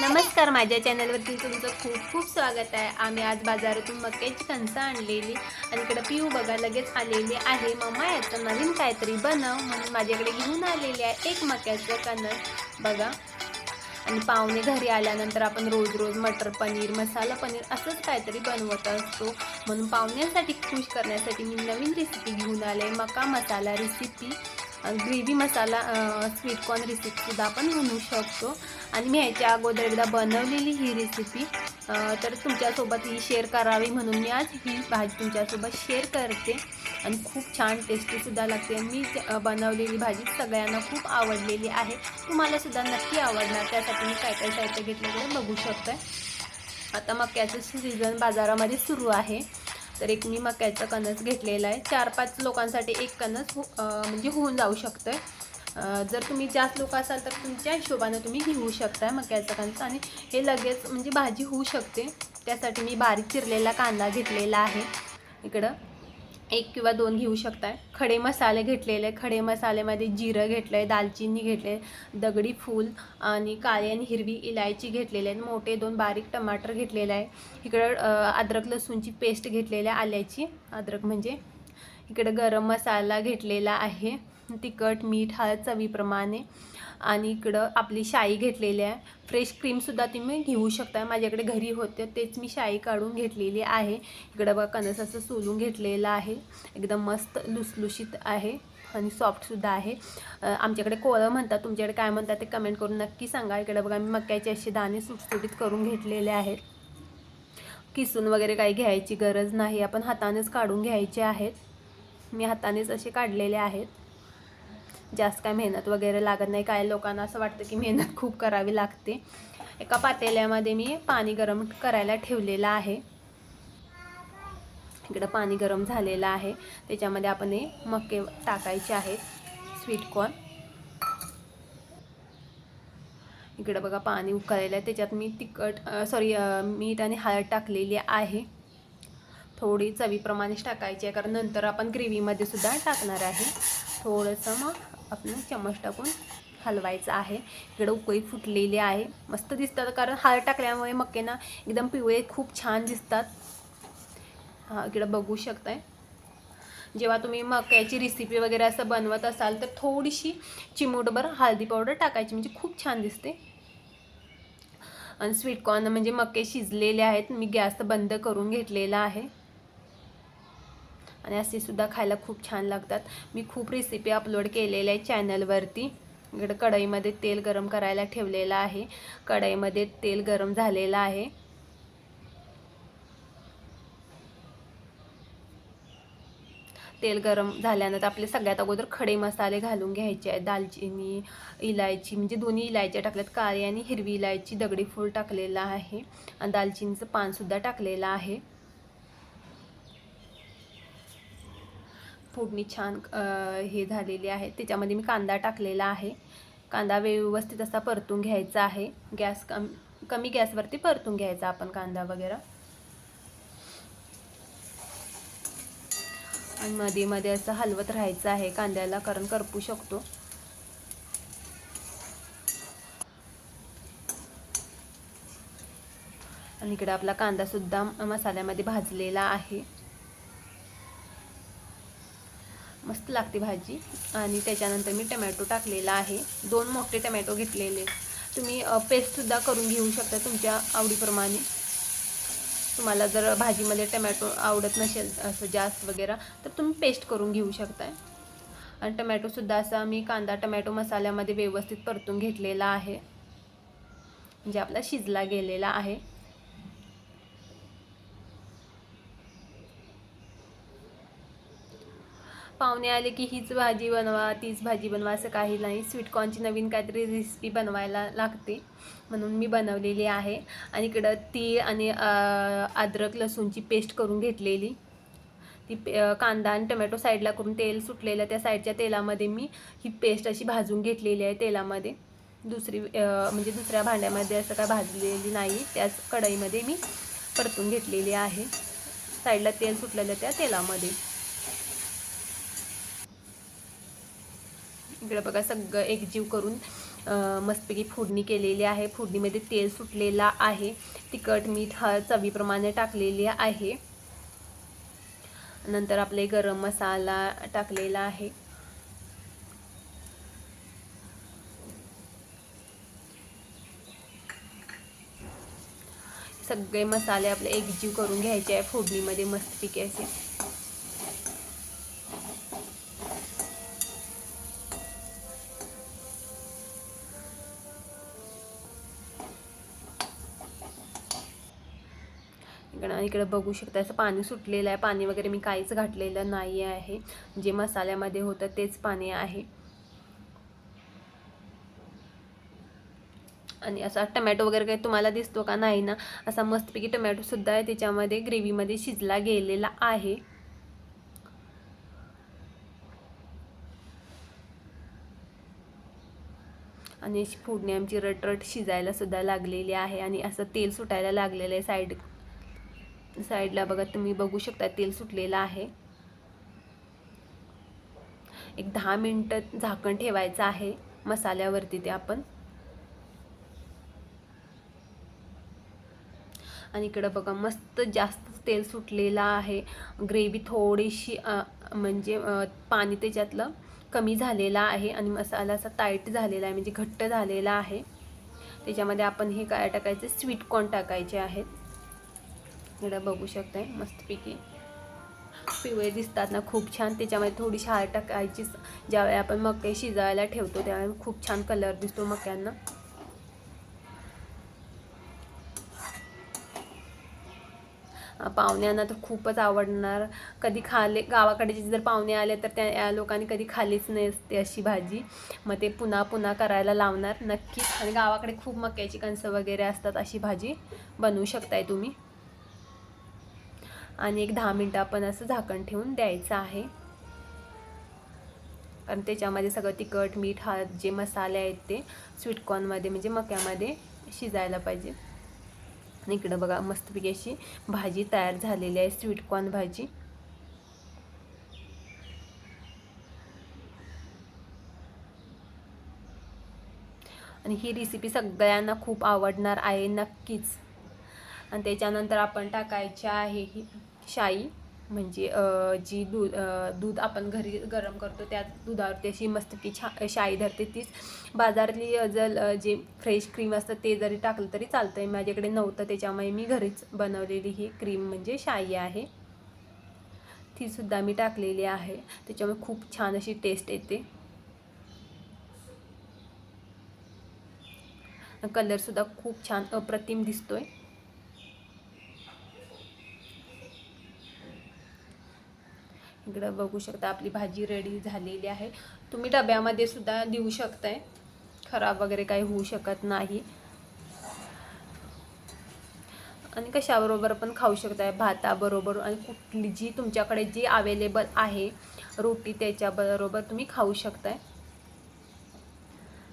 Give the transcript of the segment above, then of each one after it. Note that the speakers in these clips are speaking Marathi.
नमस्कार माझ्या चॅनलवरती तुमचं खूप खूप स्वागत आहे. आम्ही आज बाजारातून मक्याची कणसं आणलेली आणि इकडं पिऊ बघा लगेच आलेली आहे. मम्मा याचं नवीन काहीतरी बनव म्हणून माझ्याकडे घेऊन आलेली आहे एक मक्याचं कणस. बघा. आणि पाहुणे घरी आल्यानंतर आपण रोज रोज मटर पनीर मसाला पनीर असंच काहीतरी बनवत असतो. म्हणून पाहुण्यांसाठी खुश करण्यासाठी मी नवीन रेसिपी घेऊन आले. मका मसाला रेसिपी ग्रेव्ही मसाला स्वीट कॉर्न रेसिपीसुद्धा आपण म्हणू शकतो. आणि मी ह्याच्या अगोदर एकदा बनवलेली ही रेसिपी तर तुमच्यासोबत ही शेअर करावी म्हणून मी आज ही भाजी तुमच्यासोबत शेअर करते. आणि खूप छान टेस्टीसुद्धा लागते. आणि मी बनवलेली भाजी सगळ्यांना खूप आवडलेली आहे. तुम्हालासुद्धा नक्की आवडणार. त्यासाठी मी काय काय साहित्य घेतलं बघू शकतो. आता मक्याचं सीझन बाजारामध्ये सुरू आहे. तर एक मी मक्याचं कणस घेतलेलं आहे. चार पाच लोकांसाठी एक कणस हो म्हणजे होऊन जाऊ शकतं आहे जर तुम्ही जास्त लोक असाल तर तुमच्या हिशोबानं तुम्ही घेऊ शकता मक्याचं कणस आणि हे लगेच म्हणजे भाजी होऊ शकते. त्यासाठी मी बारीक चिरलेला कांदा घेतलेला आहे. इकडं एक किंवा दोन घेऊ शकताय. खडे मसाले घेतलेले खडे मसाल्यामध्ये जिरं घेतलं आहे दालचिनी घेतले दगडी फूल आणि काळे आणि हिरवी इलायची घेतलेली आहे. मोठे दोन बारीक टमाटर घेतलेले आहे. इकडं अद्रक लसूणची पेस्ट घेतलेली आहे आल्याची. अद्रक म्हणजे इकडं गरम मसाला घेतलेला आहे. तिखट मीठ हळद चवीप्रमाणे. आणि इकडं आपली शाई घेतलेली आहे. फ्रेश क्रीमसुद्धा तुम्ही घेऊ शकता माझ्याकडे घरी होते तेच मी शाई काढून घेतलेली आहे. इकडं बघा कणसाचं सोलून घेतलेलं आहे. एकदम मस्त लुसलुशीत आहे आणि सॉफ्टसुद्धा आहे. आमच्याकडे कोळं म्हणतात. तुमच्याकडे काय म्हणतात ते कमेंट करून नक्की सांगा. इकडे बघा मी मक्याचे असे दाणे सुटसुटीत करून घेतलेले आहेत. किसून वगैरे काही घ्यायची गरज नाही. आपण हातानेच काढून घ्यायचे आहेत. मी हातानेच असे काढलेले आहेत. जास्त काय मेहनत वगैरे लागत नाही. काही लोकांना असं वाटतं की मेहनत खूप करावी लागते. एका पातेल्यामध्ये मी पाणी गरम करायला ठेवलेलं आहे. इकडं पाणी गरम झालेलं आहे. त्याच्यामध्ये आपण हे मके टाकायचे आहेत. स्वीट कॉर्न इकडं बघा पाणी उकळलेलं आहे. त्याच्यात मी तिखट सॉरी मीठ आणि हळद टाकलेली आहे. थोडी चवीप्रमाणेच टाकायची आहे. कारण नंतर आपण ग्रेव्हीमध्ये सुद्धा टाकणार आहे. थोडंसं मग आपलं चमच टाकून हलवायचं आहे. इकडं उकळी फुटलेली आहे. मस्त दिसतात कारण हार टाकल्यामुळे मक्केना एकदम पिवळे खूप छान दिसतात. हां इकडं बघू शकताय. जेव्हा तुम्ही मक्याची रेसिपी वगैरे असं बनवत असाल तर थोडीशी चिमूटभर हळदी पावडर टाकायची म्हणजे खूप छान दिसते. आणि स्वीटकॉर्न म्हणजे मके शिजलेले आहेत मी गॅस बंद करून घेतलेला आहे. आणि असे सुद्धा खायला खूप छान लागतात. मी खूप रेसिपी अपलोड केलेल्या आहे चॅनलवरती इकडं कढईमध्ये तेल गरम करायला ठेवलेलं आहे. कढईमध्ये तेल गरम झालेलं आहे. तेल गरम झाल्यानंतर आपले सगळ्यात अगोदर खडे मसाले घालून घ्यायचे आहेत. दालचिनी इलायची म्हणजे दोन्ही इलायच्या टाकल्यात. काळी आणि हिरवी इलायची दगडी फूल टाकलेला आहे. आणि दालचिनीचं पानसुद्धा टाकलेलं आहे. फोडणी छान हे झालेली आहे. त्याच्यामध्ये मी कांदा टाकलेला आहे. कांदा व्यवस्थित असा परतून घ्यायचा आहे. गॅस कम कमी गॅसवरती परतून घ्यायचा आपण कांदा वगैरे. आणि मध्ये मध्ये असं हलवत राहायचं आहे कांद्याला कारण करपू शकतो. आणि इकडे आपला कांदा सुद्धा मसाल्यामध्ये भाजलेला आहे. मस्त लागते भाजी. आणि त्याच्यानंतर मी टमॅटो टाकलेला आहे. दोन मोठे टमॅटो घेतलेले. तुम्ही पेस्टसुद्धा करून घेऊ शकता तुमच्या आवडीप्रमाणे. तुम्हाला जर भाजीमध्ये टमॅटो आवडत नसेल असं जास्त वगैरे तर तुम्ही पेस्ट करून घेऊ शकताय. आणि टमॅटोसुद्धा असा मी कांदा टमॅटो मसाल्यामध्ये व्यवस्थित परतून घेतलेला आहे. म्हणजे आपला शिजला गेलेला आहे. पाहुणे आले की हीच भाजी बनवा तीच भाजी बनवा असं काही नाही. स्वीटकॉर्नची नवीन काहीतरी रेसिपी बनवायला लागते. म्हणून मी बनवलेली आहे. आणि इकडं तीळ आणि अद्रक लसूणची पेस्ट करून घेतलेली. ती पे कांदा आणि टोमॅटो साईडला करून तेल सुटलेलं त्या साईडच्या तेलामध्ये मी ही पेस्ट अशी भाजून घेतलेली आहे तेलामध्ये. दुसरी म्हणजे दुसऱ्या भांड्यामध्ये असं काय भाजलेली नाही. त्याच कढईमध्ये मी परतून घेतलेली आहे. साईडला तेल सुटलेलं त्या तेलामध्ये. इकडं बघा सगळं एकजीव करून मस्तपैकी फोडणी केलेली आहे. फोडणीमध्ये तेल सुटलेला आहे. तिखट मीठ हळद चवीप्रमाणे टाकलेली आहे. नंतर आपले गरम मसाला टाकलेला आहे. सगळे मसाले आपले एकजीव करून घ्यायचे आहे. फोडणीमध्ये मस्तपैकी असे. इकडं इकडं बघू शकता. असं पाणी सुटलेलं आहे. पाणी वगैरे मी काहीच घातलेलं नाही आहे. जे मसाल्यामध्ये होतं तेच पाणी आहे. आणि असा टमॅटो वगैरे काही तुम्हाला दिसतो का? नाही ना. असा मस्तपैकी टमॅटोसुद्धा आहे. त्याच्यामध्ये ग्रेव्हीमध्ये शिजला गेलेला आहे. आणि अशी फोडणी आमची रटरट शिजायला सुद्धा लागलेली आहे. आणि असं तेल सुटायला लागलेलं आहे साईड साईडला बघा तुम्ही बघू शकता तेल सुटलेलं आहे. एक दहा मिनटं झाकण ठेवायचं आहे मसाल्यावरती ते आपण. आणि इकडं बघा मस्त जास्त तेल सुटलेलं आहे. ग्रेव्ही थोडीशी म्हणजे पाणी त्याच्यातलं कमी झालेलं आहे आणि मसाला असा टाईट झालेला आहे म्हणजे घट्ट झालेला आहे. त्याच्यामध्ये आपण हे काय टाकायचे? स्वीट कॉर्न टाकायचे आहेत. इकडं बघू शकताय मस्तपैकी. पिवळे दिसतात ना खूप छान. त्याच्यामध्ये थोडी शाळ टाकायची. ज्यावेळी आपण मकई शिजायला ठेवतो त्यावेळी खूप छान कलर दिसतो मक्यांना. पाहुण्यांना तर खूपच आवडणार. कधी खाले गावाकडे जर पाहुणे आले तर त्या या लोकांनी कधी खालीच नसते अशी भाजी. मग ते पुन्हा पुन्हा करायला लावणार नक्कीच. आणि गावाकडे खूप मक्याची कणसं वगैरे असतात अशी भाजी बनवू शकताय तुम्ही. आणि एक दहा मिनटं आपण असं झाकण ठेवून द्यायचं आहे. आणि त्याच्यामध्ये सगळं तिखट मीठ हळद जे मसाले आहेत ते स्वीटकॉर्नमध्ये म्हणजे मक्यामध्ये शिजायला पाहिजे. आणि इकडं बघा मस्तपैकी अशी भाजी तयार झालेली आहे स्वीटकॉर्न भाजी. आणि ही रेसिपी सगळ्यांना खूप आवडणार आहे नक्कीच. आणि त्याच्यानंतर आपण टाकायची आहे ही शाई. म्हणजे जी दूध दूध आपण घरी गरम करतो त्या दुधावरती अशी मस्तपैकी छा शाई धरते तीच. बाजारातली जर जे फ्रेश क्रीम असतं ते जरी टाकलं तरी चालतं आहे माझ्याकडे नव्हतं त्याच्यामुळे मी घरीच बनवलेली ही क्रीम म्हणजे शाई आहे. तीसुद्धा मी टाकलेली आहे. त्याच्यामुळे खूप छान अशी टेस्ट येते. कलरसुद्धा खूप छान अप्रतिम दिसतोय. इकडं बघू शकता आपली भाजी रेडी झालेली आहे. तुम्ही डब्यामध्ये सुद्धा देऊ शकताय. खराब वगैरे काही होऊ शकत नाही. आणि कशाबरोबर पण खाऊ शकताय भाताबरोबर. आणि कुठली जी तुमच्याकडे जी अवेलेबल आहे रोटी त्याच्याबरोबर तुम्ही खाऊ शकताय.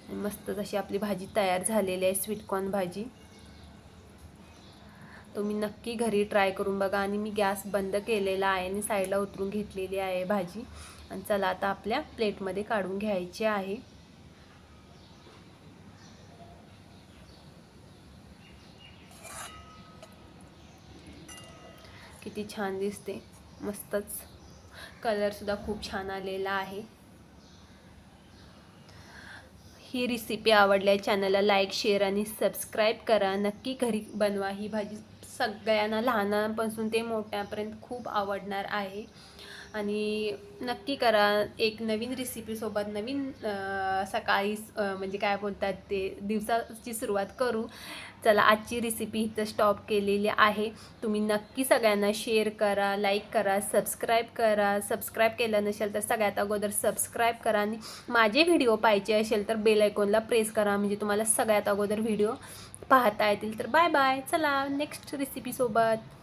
मस्त जशी आपली भाजी तयार झालेली आहे स्वीटकॉर्न भाजी. तुम्ही नक्की घरी ट्राय करून बघा. आणि मी गॅस बंद केलेला आहे आणि साईडला उतरून घेतलेली आहे भाजी. आणि चला आता आपल्या प्लेटमध्ये काढून घ्यायची आहे. किती छान दिसते. मस्तच. कलरसुद्धा खूप छान आलेला आहे. ही रेसिपी आवडल्या चॅनलला लाईक शेअर आणि सबस्क्राईब करा. नक्की घरी बनवा ही भाजी. सगळ्यांना लहानांपासून ते मोठ्यापर्यंत खूप आवडणार आहे. आणि नक्की करा एक नवीन रेसिपीसोबत नवीन सकाळी म्हणजे काय बोलतात ते दिवसाची सुरुवात करू. चला आजची रेसिपी इथं स्टॉप केलेली आहे. तुम्ही नक्की सगळ्यांना शेअर करा लाईक करा सबस्क्राईब करा. सबस्क्राईब केलं नसेल तर सगळ्यात अगोदर सबस्क्राईब करा आणि माझे व्हिडिओ पाहिजे असेल तर बेल आयकॉनला प्रेस करा. म्हणजे तुम्हाला सगळ्यात अगोदर व्हिडिओ पाहता येतील. तर बाय बाय चला नेक्स्ट रेसिपीसोबत